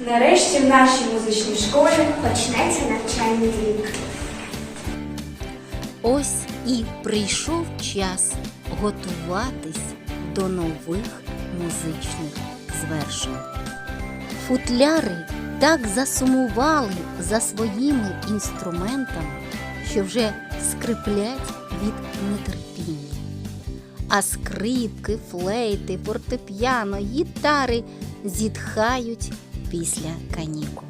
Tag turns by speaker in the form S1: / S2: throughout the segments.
S1: Нарешті в нашій музичній школі
S2: Почнеться навчальний рік.
S3: Ось і прийшов час готуватись до нових музичних звершень. Футляри так засумували за своїми інструментами, що вже скриплять від нетерпіння. А скрипки, флейти, фортепіано, гітари зітхають після канікул.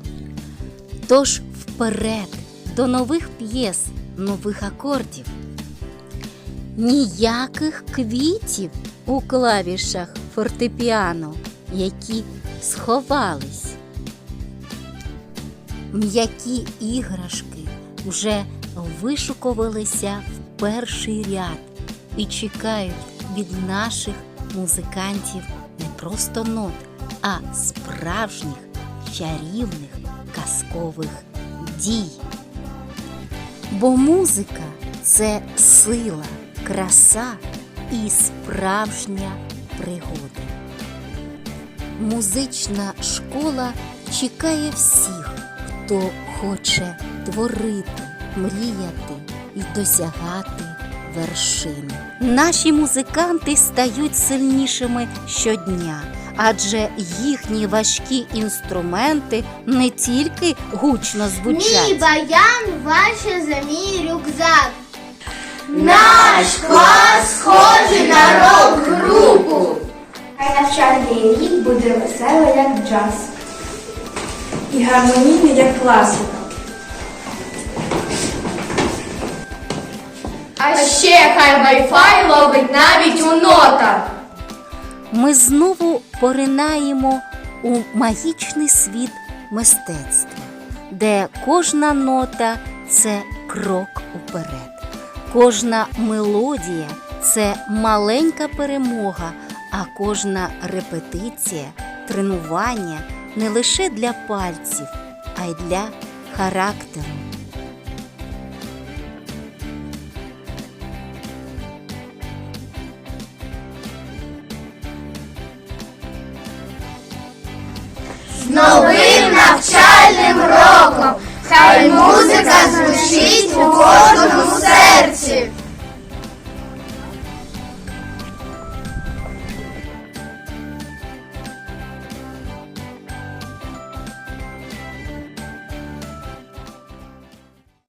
S3: Тож вперед до нових п'єс, нових акордів. Ніяких квітів у клавішах фортепіано, які сховались. М'які іграшки вже вишукувалися в перший ряд і чекають від наших музикантів не просто нот, а справжніх чарівних казкових дій. Бо музика це сила, краса і справжня пригода. Музична школа чекає всіх, хто хоче творити, мріяти і досягати вершин. Наші музиканти стають сильнішими щодня, адже їхні важкі інструменти не тільки гучно звучать.
S2: Мій баян важче за мій рюкзак.
S1: наш клас схожий на рок-групу. Хай навчальний рік буде веселий, як джаз. І гармонійний, як класика. А ще хай Wi-Fi ловить навіть у нотах.
S3: Ми знову поринаємо у магічний світ мистецтва, де кожна нота це крок уперед, кожна мелодія це маленька перемога, а кожна репетиція, тренування не лише для пальців, а й для характеру.
S2: З новим навчальним роком. Хай музика звучить у кожному серці.